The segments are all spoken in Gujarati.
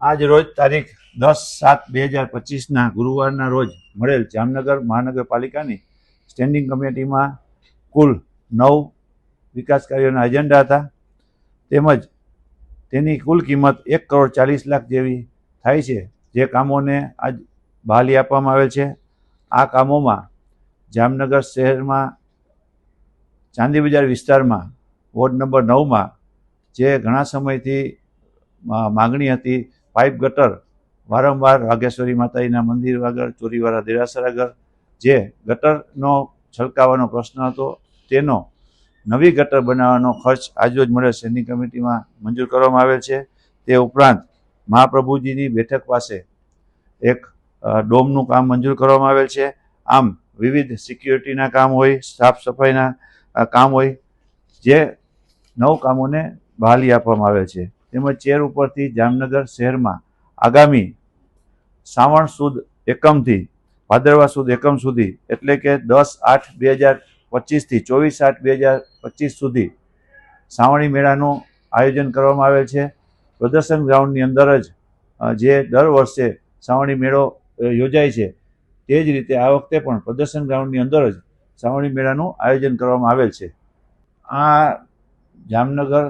આજ રોજ તારીખ દસ સાત બે હજાર પચીસના ગુરુવારના રોજ મળેલ જામનગર મહાનગરપાલિકાની સ્ટેન્ડિંગ કમિટીમાં કુલ નવ વિકાસ કાર્યોના એજન્ડા હતા. તેમજ તેની કુલ કિંમત એક કરોડ ચાલીસ લાખ જેવી થાય છે. જે કામોને આજ બહાલી આપવામાં આવેલ છે. આ કામોમાં જામનગર શહેરમાં ચાંદી બજાર વિસ્તારમાં વોર્ડ નંબર નવમાં જે ઘણા સમયથી માગણી હતી પાઇપ ગટર વારંવાર વાઘેશ્વરી માતાજીના મંદિર આગળ ચોરીવાળા દેરાસર આગળ જે ગટરનો છલકાવાનો પ્રશ્ન હતો, તેનો નવી ગટર બનાવવાનો ખર્ચ આજરોજ મળે સ્ટેન્ડિંગ કમિટીમાં મંજૂર કરવામાં આવેલ છે. તે ઉપરાંત મહાપ્રભુજીની બેઠક પાસે એક ડોમનું કામ મંજૂર કરવામાં આવેલ છે. આમ વિવિધ સિક્યુરિટીના કામ હોય, સાફ સફાઈના કામ હોય, જે નવ કામોને બહાલી આપવામાં આવે છે. તેમજ ચેર ઉપરથી જામનગર શહેરમાં આગામી શ્રાવણ સુદ એકમથી, ભાદરવા સુદ એકમ સુધી, એટલે કે દસ આઠ બે હજાર પચીસથી, ચોવીસ આઠ બે હજાર પચીસ સુધી શ્રાવણી મેળાનું આયોજન કરવામાં આવેલ છે. પ્રદર્શન ગ્રાઉન્ડની અંદર જ જે દર વર્ષે શ્રાવણી મેળો યોજાય છે, તે જ રીતે આ વખતે પણ પ્રદર્શન ગ્રાઉન્ડની અંદર જ શ્રાવણી મેળાનું આયોજન કરવામાં આવેલ છે. આ જામનગર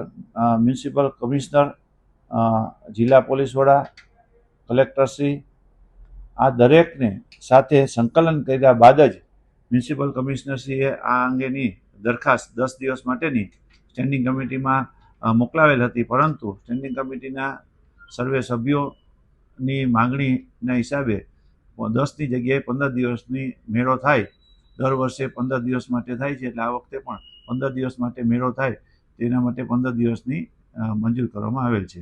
મ્યુનિસિપલ કમિશનર જિલ્લા પોલીસ વડા કલેક્ટરશ્રી આ દરેકને સાથે સંકલન કર્યા બાદ જ મ્યુનિસિપલ કમિશનરશ્રીએ આ અંગેની દરખાસ્ત દસ દિવસ માટેની સ્ટેન્ડિંગ કમિટીમાં મોકલાવેલ હતી. પરંતુ સ્ટેન્ડિંગ કમિટીના સર્વે સભ્યોની માંગણીના હિસાબે દસની જગ્યાએ પંદર દિવસની મેળો થાય. દર વર્ષે પંદર દિવસ માટે થાય છે. એટલે આ વખતે પણ પંદર દિવસ માટે મેળો થાય. તેના માટે પંદર દિવસની મંજૂર કરવામાં આવેલ છે.